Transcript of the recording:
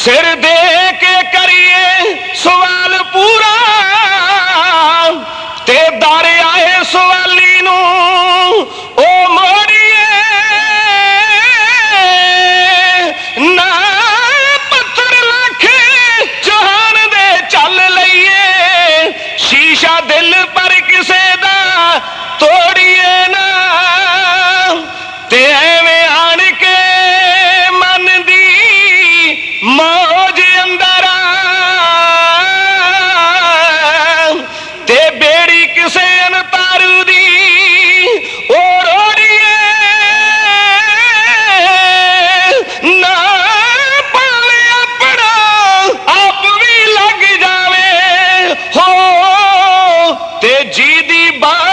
ਸਿਰ ਦੇ ਕੇ ਕਰੀਏ ਸੋ the bar.